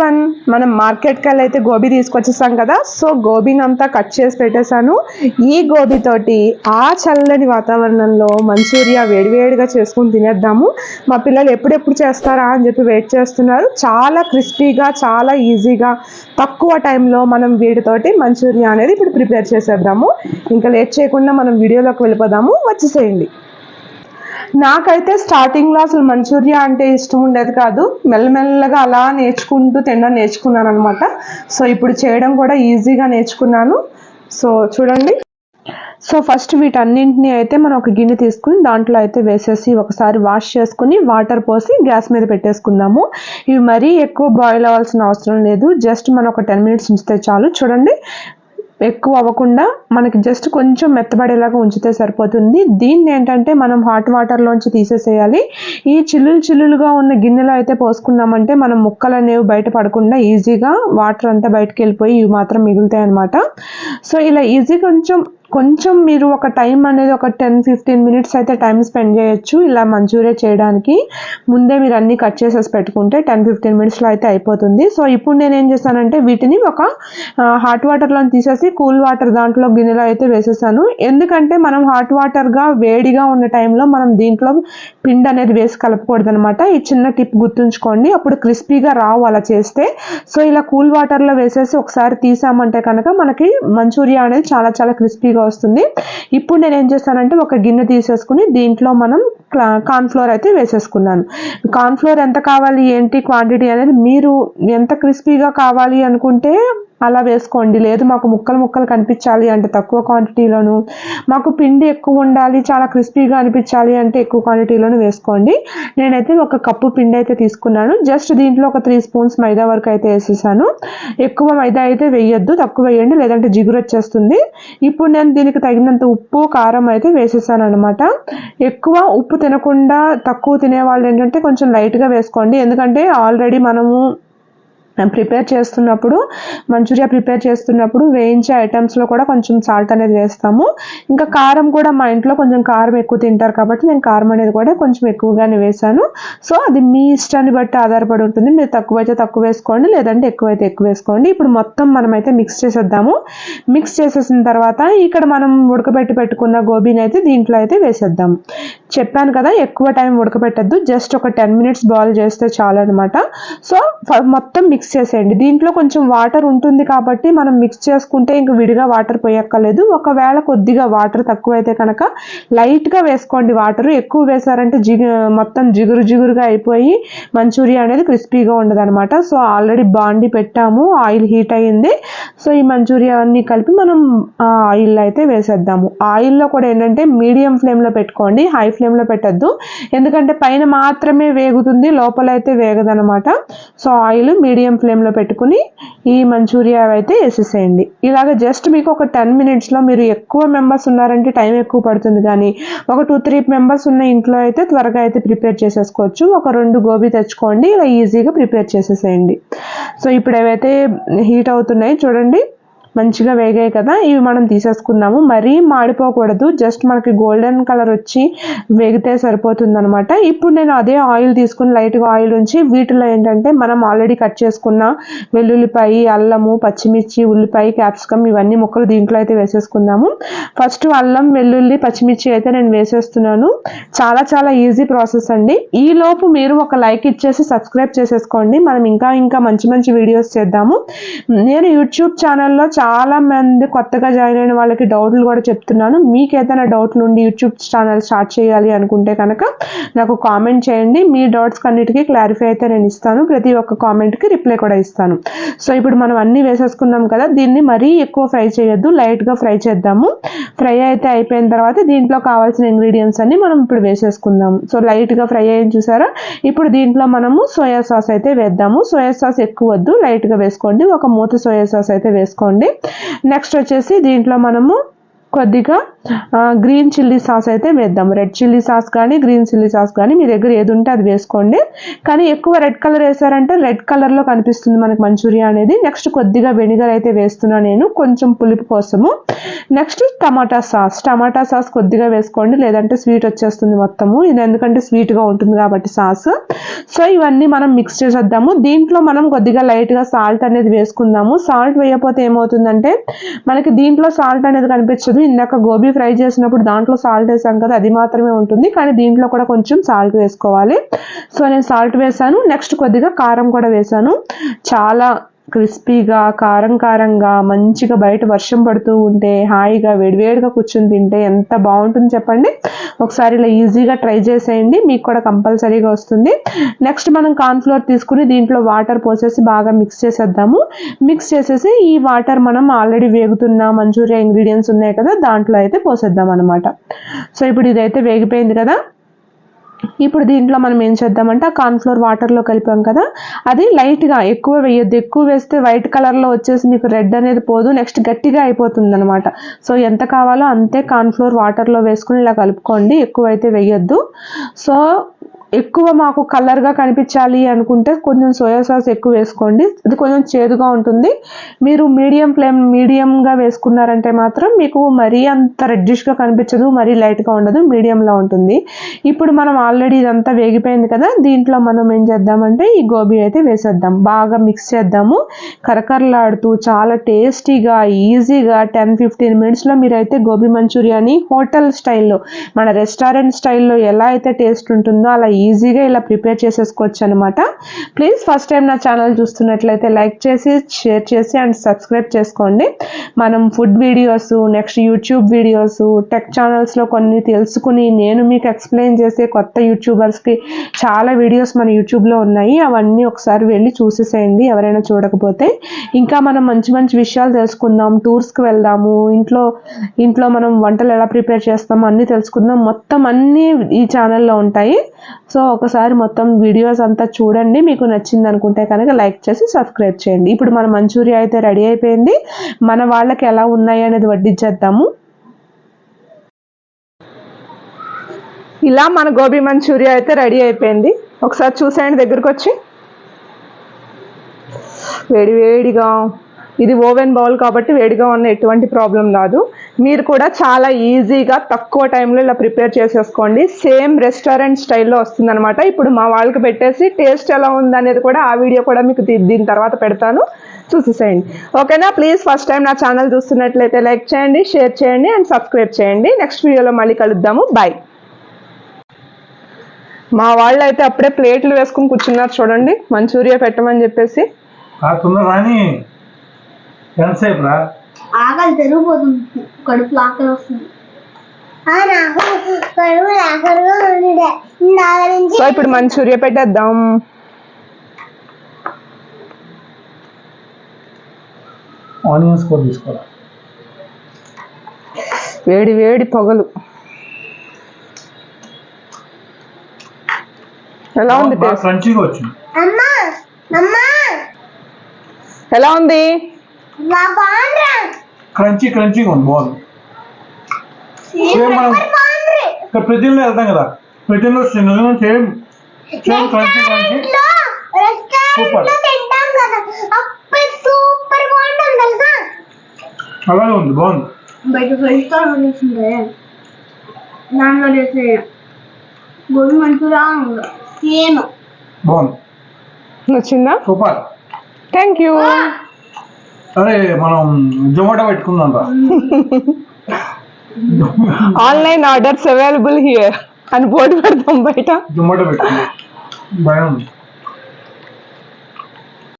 One మనం మార్కెట్కి వెళ్ళి అయితే గోబీ తీసుకొచ్చేసాం కదా. సో గోబీని అంతా కట్ చేసి పెట్టేశాను. ఈ గోబీతోటి ఆ చల్లని వాతావరణంలో మంచూరియా వేడివేడిగా చేసుకుని తినేద్దాము. మా పిల్లలు ఎప్పుడెప్పుడు చేస్తారా అని చెప్పి వెయిట్ చేస్తున్నారు. చాలా క్రిస్పీగా చాలా ఈజీగా తక్కువ టైంలో మనం వీటితోటి మంచూరియా అనేది ఇప్పుడు ప్రిపేర్ చేసేద్దాము. ఇంకా లేట్ చేయకుండా మనం వీడియోలోకి వెళ్ళిపోదాము. వచ్చేసేయండి. నాకైతే స్టార్టింగ్లో అసలు మంచూరియా అంటే ఇష్టం ఉండేది కాదు. మెల్లమెల్లగా అలా నేర్చుకుంటూ తినడం నేర్చుకున్నాను అనమాట సో ఇప్పుడు చేయడం కూడా ఈజీగా నేర్చుకున్నాను. సో చూడండి. సో ఫస్ట్ వీటన్నింటిని అయితే మనం ఒక గిన్నె తీసుకుని దాంట్లో అయితే వేసేసి ఒకసారి వాష్ చేసుకుని వాటర్ పోసి గ్యాస్ మీద పెట్టేసుకుందాము. ఇవి మరీ ఎక్కువ బాయిల్ అవ్వాల్సిన అవసరం లేదు. జస్ట్ మనం ఒక టెన్ మినిట్స్ ఉంచితే చాలు. చూడండి. ఎక్కువ అవ్వకుండా మనకి జస్ట్ కొంచెం మెత్తబడేలాగా ఉంచితే సరిపోతుంది. దీన్ని ఏంటంటే మనం హాట్ వాటర్లోంచి తీసేసేయాలి. ఈ చిల్లులు చిల్లులుగా ఉన్న గిన్నెలో అయితే పోసుకున్నామంటే మనం ముక్కలు అనేవి బయట పడకుండా ఈజీగా వాటర్ అంతా బయటకు వెళ్ళిపోయి ఇవి మాత్రం మిగులుతాయి అనమాట సో ఇలా ఈజీ కొంచెం కొంచెం మీరు ఒక టైం అనేది ఒక టెన్ ఫిఫ్టీన్ మినిట్స్ అయితే టైం స్పెండ్ చేయొచ్చు ఇలా మంచూరియా చేయడానికి. ముందే మీరు అన్నీ కట్ చేసేసి పెట్టుకుంటే టెన్ ఫిఫ్టీన్ మినిట్స్లో అయితే అయిపోతుంది. సో ఇప్పుడు నేను ఏం చేశానంటే వీటిని ఒక హాట్ వాటర్లో తీసేసి కూల్ వాటర్ దాంట్లో గిన్నెలో అయితే వేసేసాను. ఎందుకంటే మనం హాట్ వాటర్గా వేడిగా ఉన్న టైంలో మనం దీంట్లో పిండి అనేది వేసి కలపకూడదు అనమాట ఈ చిన్న టిప్ గుర్తుంచుకోండి. అప్పుడు క్రిస్పీగా రావు అలా చేస్తే. సో ఇలా కూల్ వాటర్లో వేసేసి ఒకసారి తీసామంటే కనుక మనకి మంచూరియా అనేది చాలా చాలా క్రిస్పీగా వస్తుంది. ఇప్పుడు నేను ఏం చేస్తానంటే ఒక గిన్నె తీసేసుకుని దీంట్లో మనం కార్న్ఫ్లోర్ అయితే వేసేసుకున్నాను. కార్న్ఫ్లోర్ ఎంత కావాలి ఏంటి క్వాంటిటీ అనేది మీరు ఎంత క్రిస్పీగా కావాలి అనుకుంటే అలా వేసుకోండి. లేదు మాకు ముక్కలు ముక్కలు కనిపించాలి అంటే తక్కువ క్వాంటిటీలోను మాకు పిండి ఎక్కువ ఉండాలి చాలా క్రిస్పీగా అనిపించాలి అంటే ఎక్కువ క్వాంటిటీలోను వేసుకోండి. నేనైతే ఒక కప్పు పిండి అయితే తీసుకున్నాను. జస్ట్ దీంట్లో ఒక త్రీ స్పూన్స్ మైదా వరకు అయితే వేసేసాను. ఎక్కువ మైదా అయితే వేయొద్దు తక్కువ వేయండి. లేదంటే జిగురు వచ్చేస్తుంది. ఇప్పుడు నేను దీనికి తగినంత ఉప్పు కారం అయితే వేసేసాను అనమాట ఎక్కువ ఉప్పు తినకుండా తక్కువ తినే వాళ్ళు ఏంటంటే కొంచెం లైట్గా వేసుకోండి. ఎందుకంటే ఆల్రెడీ మనము ప్రిపేర్ చేస్తున్నప్పుడు మంచూరియా ప్రిపేర్ చేస్తున్నప్పుడు వేయించే ఐటమ్స్లో కూడా కొంచెం సాల్ట్ అనేది వేస్తాము. ఇంకా కారం కూడా మా ఇంట్లో కొంచెం కారం ఎక్కువ తింటారు కాబట్టి నేను కారం అనేది కూడా కొంచెం ఎక్కువగానే వేసాను సో అది మీ ఇష్టాన్ని బట్టి ఆధారపడి ఉంటుంది. మీరు తక్కువ అయితే తక్కువ వేసుకోండి లేదంటే ఎక్కువైతే ఎక్కువ వేసుకోండి. ఇప్పుడు మొత్తం మనమైతే మిక్స్ చేసేద్దాము. మిక్స్ చేసేసిన తర్వాత ఇక్కడ మనం ఉడకబెట్టి పెట్టుకున్న గోబీని అయితే దీంట్లో అయితే వేసేద్దాం. చెప్పాను కదా ఎక్కువ టైం ఉడకబెట్టద్దు. జస్ట్ ఒక టెన్ మినిట్స్ బాయిల్ చేస్తే చాలు అనమాట సో మొత్తం మిక్స్ మిక్స్ చేసేయండి. దీంట్లో కొంచెం వాటర్ ఉంటుంది కాబట్టి మనం మిక్స్ చేసుకుంటే ఇంక విడిగా వాటర్ పోయక్కర్లేదు. ఒకవేళ కొద్దిగా వాటర్ తక్కువైతే కనుక లైట్గా వేసుకోండి వాటర్. ఎక్కువ వేసారంటే జిగు మొత్తం జిగురు జిగురుగా అయిపోయి మంచూరియా అనేది క్రిస్పీగా ఉండదనమాట సో ఆల్రెడీ బాండి పెట్టాము. ఆయిల్ హీట్ అయ్యింది. సో ఈ మంచూరియా అన్ని కలిపి మనం ఆయిల్ అయితే వేసేద్దాము. ఆయిల్లో కూడా ఏంటంటే మీడియం ఫ్లేమ్లో పెట్టుకోండి. హై ఫ్లేమ్లో పెట్టద్దు. ఎందుకంటే పైన మాత్రమే వేగుతుంది. లోపల అయితే వేగదనమాట సో ఆయిల్ మీడియం ఫ్లేమ్లో పెట్టుకుని ఈ మంచూరియా అయితే వేసేసేయండి. ఇలాగ జస్ట్ మీకు ఒక టెన్ మినిట్స్లో మీరు ఎక్కువ మెంబర్స్ ఉన్నారంటే టైం ఎక్కువ పడుతుంది కానీ ఒక టూ త్రీ మెంబర్స్ ఉన్న ఇంట్లో అయితే త్వరగా అయితే ప్రిపేర్ చేసేసుకోవచ్చు. ఒక రెండు గోబీ తెచ్చుకోండి ఇలా ఈజీగా ప్రిపేర్ చేసేసేయండి. సో ఇప్పుడు ఏవైతే హీట్ అవుతున్నాయి చూడండి. మంచిగా వేగాయి కదా ఇవి మనం తీసేసుకున్నాము. మరీ మాడిపోకూడదు జస్ట్ మనకి గోల్డెన్ కలర్ వచ్చి వేగితే సరిపోతుంది అనమాట ఇప్పుడు నేను అదే ఆయిల్ తీసుకుని లైట్గా ఆయిల్ ఉంచి వీటిలో ఏంటంటే మనం ఆల్రెడీ కట్ చేసుకున్న వెల్లుల్లిపాయ అల్లము పచ్చిమిర్చి ఉల్లిపాయ క్యాప్సికమ్ ఇవన్నీ ముక్కలు దీంట్లో అయితే వేసేసుకుందాము. ఫస్ట్ అల్లం వెల్లుల్లి పచ్చిమిర్చి అయితే నేను వేసేస్తున్నాను. చాలా చాలా ఈజీ ప్రాసెస్ అండి. ఈ లోపు మీరు ఒక లైక్ ఇచ్చేసి సబ్స్క్రైబ్ చేసేసుకోండి. మనం ఇంకా ఇంకా మంచి మంచి వీడియోస్ చేద్దాము. నేను యూట్యూబ్ ఛానల్లో చాలా మంది కొత్తగా జాయిన్ అయిన వాళ్ళకి డౌట్లు కూడా చెప్తున్నాను. మీకు ఏదైనా డౌట్లు ఉండి యూట్యూబ్ ఛానల్ స్టార్ట్ చేయాలి అనుకుంటే కనుక నాకు కామెంట్ చేయండి. మీ డౌట్స్ అన్నిటికీ క్లారిఫై అయితే నేను ఇస్తాను. ప్రతి ఒక్క కామెంట్కి రిప్లై కూడా ఇస్తాను. సో ఇప్పుడు మనం అన్నీ వేసేసుకున్నాం కదా దీన్ని మరీ ఎక్కువ ఫ్రై చేయొద్దు. లైట్గా ఫ్రై చేద్దాము. ఫ్రై అయితే అయిపోయిన తర్వాత దీంట్లో కావాల్సిన ఇంగ్రీడియంట్స్ అన్ని మనం ఇప్పుడు వేసేసుకుందాము సో లైట్గా ఫ్రై అయ్యి చూసారా? ఇప్పుడు దీంట్లో మనము సోయా సాస్ అయితే వేద్దాము. సోయా సాస్ ఎక్కువ వద్దు. లైట్గా వేసుకోండి. ఒక మూత సోయా సాస్ అయితే వేసుకోండి. నెక్స్ట్ వచ్చేసి దీంట్లో మనము కొద్దిగా గ్రీన్ చిల్లీ సాస్ అయితే వేద్దాం. రెడ్ చిల్లీ సాస్ కానీ గ్రీన్ చిల్లీ సాస్ కానీ మీ దగ్గర ఏది ఉంటే అది వేసుకోండి. కానీ ఎక్కువ రెడ్ కలర్ వేసారంటే రెడ్ కలర్లో కనిపిస్తుంది మనకి మంచూరియా అనేది. నెక్స్ట్ కొద్దిగా వెనిగర్ అయితే వేస్తున్నా నేను కొంచెం పులుపు కోసము. Next tomato sauce tomato sauce కొద్దిగా వేసుకోండి లేదంటే స్వీట్ వచ్చేస్తుంది మొత్తము. ఇది ఎందుకంటే స్వీట్గా ఉంటుంది కాబట్టి సాస్ సో ఇవన్నీ మనం మిక్స్ చేసేద్దాము. దీంట్లో మనం కొద్దిగా లైట్గా సాల్ట్ అనేది వేసుకుందాము. సాల్ట్ వేయకపోతే ఏమవుతుందంటే మనకి దీంట్లో సాల్ట్ అనేది కనిపించదు. ఇందాక గోబీ ఫ్రై చేసినప్పుడు దాంట్లో సాల్ట్ వేసాం కదా అది మాత్రమే ఉంటుంది. కానీ దీంట్లో కూడా కొంచెం సాల్ట్ వేసుకోవాలి. సో నేను సాల్ట్ వేసాను. నెక్స్ట్ కొద్దిగా కారం కూడా వేసాను. చాలా క్రిస్పీగా కారం కారంగా మంచిగా బయట వర్షం పడుతూ ఉంటే హాయిగా వేడివేడిగా కూర్చొని తింటే ఎంత బాగుంటుంది చెప్పండి? ఒకసారి ఇలా ఈజీగా ట్రై చేసేయండి. మీకు కూడా కంపల్సరీగా వస్తుంది. నెక్స్ట్ మనం కార్న్ఫ్లోర్ తీసుకుని దీంట్లో వాటర్ పోసేసి బాగా మిక్స్ చేసేద్దాము. మిక్స్ చేసేసి ఈ వాటర్ మనం ఆల్రెడీ వేగుతున్న మంచూరియా ఇంగ్రీడియంట్స్ ఉన్నాయి కదా దాంట్లో అయితే పోసేద్దాం అనమాట సో ఇప్పుడు ఇదైతే వేగిపోయింది కదా. ఇప్పుడు దీంట్లో మనం ఏం చేద్దామంటే ఆ కార్న్ఫ్లోర్ వాటర్లో కలిపాం కదా అది లైట్గా ఎక్కువ వేయొద్దు. ఎక్కువ వేస్తే వైట్ కలర్లో వచ్చేసి మీకు రెడ్ అనేది పోదు నెక్స్ట్ గట్టిగా అయిపోతుంది అనమాట సో ఎంత కావాలో అంతే కార్న్ఫ్లోర్ వాటర్లో వేసుకుని ఇలా కలుపుకోండి ఎక్కువ అయితే వేయొద్దు. సో ఎక్కువ మాకు కలర్గా కనిపించాలి అనుకుంటే కొంచెం సోయా సాస్ ఎక్కువ వేసుకోండి. అది కొంచెం చేదుగా ఉంటుంది. మీరు మీడియం ఫ్లేమ్ మీడియంగా వేసుకున్నారంటే మాత్రం మీకు మరీ అంత రెడ్డిష్గా కనిపించదు మరీ లైట్గా ఉండదు మీడియంలో ఉంటుంది. ఇప్పుడు మనం ఆల్రెడీ ఇదంతా వేగిపోయింది కదా దీంట్లో మనం ఏం చేద్దామంటే ఈ గోబీ అయితే వేసేద్దాం. బాగా మిక్స్ చేద్దాము. కరకరలాడుతూ చాలా టేస్టీగా ఈజీగా టెన్ ఫిఫ్టీన్ మినిట్స్లో మీరైతే గోబీ మంచూరియాని హోటల్ స్టైల్లో మన రెస్టారెంట్ స్టైల్లో ఎలా అయితే టేస్ట్ ఉంటుందో అలా ఈజీగా ఇలా ప్రిపేర్ చేసేసుకోవచ్చు అనమాట ప్లీజ్ ఫస్ట్ టైం నా ఛానల్ చూస్తున్నట్లయితే లైక్ చేసి షేర్ చేసి అండ్ సబ్స్క్రైబ్ చేసుకోండి. మనం food videos next YouTube videos tech ఛానల్స్లో కొన్ని తెలుసుకుని నేను మీకు ఎక్స్ప్లెయిన్ చేసే కొత్త యూట్యూబర్స్కి చాలా వీడియోస్ మన యూట్యూబ్లో ఉన్నాయి. అవన్నీ ఒకసారి వెళ్ళి చూసేసేయండి ఎవరైనా చూడకపోతే. ఇంకా మనం మంచి మంచి విషయాలు తెలుసుకుందాం టూర్స్కి వెళ్దాము ఇంట్లో ఇంట్లో మనం వంటలు ఎలా ప్రిపేర్ చేస్తాము అన్నీ తెలుసుకుందాం. మొత్తం అన్నీ ఈ ఛానల్లో ఉంటాయి. సో ఒకసారి మొత్తం వీడియోస్ అంతా చూడండి. మీకు నచ్చింది అనుకుంటే కనుక లైక్ చేసి సబ్స్క్రైబ్ చేయండి. ఇప్పుడు మన మంచూరియా అయితే రెడీ అయిపోయింది. మన వాళ్ళకి ఎలా ఉన్నాయి అనేది వడ్డించేద్దాము ఇలా మన గోబీ మంచూరియా అయితే రెడీ అయిపోయింది. ఒకసారి చూసేయండి దగ్గరకు వచ్చి వేడి వేడిగా ఇది ఓవెన్ బౌల్ కాబట్టి వేడిగా ఉన్న ఎటువంటి ప్రాబ్లం రాదు. మీరు కూడా చాలా ఈజీగా తక్కువ టైంలో ఇలా ప్రిపేర్ చేసేసుకోండి. సేమ్ రెస్టారెంట్ స్టైల్లో వస్తుందన్నమాట. ఇప్పుడు మా వాళ్ళకి పెట్టేసి టేస్ట్ ఎలా ఉందనేది కూడా ఆ వీడియో కూడా మీకు దీని తర్వాత పెడతాను. చూసేసేయండి. ఓకేనా? ప్లీజ్ ఫస్ట్ టైం నా ఛానల్ చూస్తున్నట్లయితే లైక్ చేయండి షేర్ చేయండి అండ్ సబ్స్క్రైబ్ చేయండి. నెక్స్ట్ వీడియోలో మళ్ళీ కలుద్దాము. బాయ్ మా వాళ్ళు అయితే అప్పుడే ప్లేట్లు వేసుకుని కూర్చున్నారు చూడండి. మంచూరియా పెట్టమని చెప్పేసి. తొందర రాని. ఎంతసేపు రా ఆకలి పెరిగిపోతుంది. కడుపు ఆకలి వస్తుంది. కడుపు ఆకలిగా ఉండే ఇందాక నుంచి సో ఇప్పుడు మంచూరియా పెట్టేద్దాం. ఆనియన్స్ కూడా తీసుకోరా? వేడి వేడి పొగలు. ఎలా ఉంది టేస్ట్? క్రంచీగా వచ్చింది. అమ్మా అమ్మా. ఎలా ఉంది? క్రంచీ క్రంచీగా ఉంది బాగుంది సేమ్ మనం ఇక్కడ ప్రతిలో వెళ్తాం కదా. ప్రతిలో same same same crunchy crunchy. Super. అలాగే ఉంది బాగుంది. బయట రెస్టారెంట్ చేసిందే. దాంట్లో చేసే గోబీ మంచూరియా సేమ్. బాగుంది. నచ్చిందా? సూపర్. థ్యాంక్ యూ అరే మనం జొమాటో పెట్టుకుందాం రా ఆన్లైన్ ఆర్డర్స్ అవైలబుల్ హియర్ అని బోర్డు పెడతాం బయట జొమాటో పెట్టుకుందాం భయం ఉంది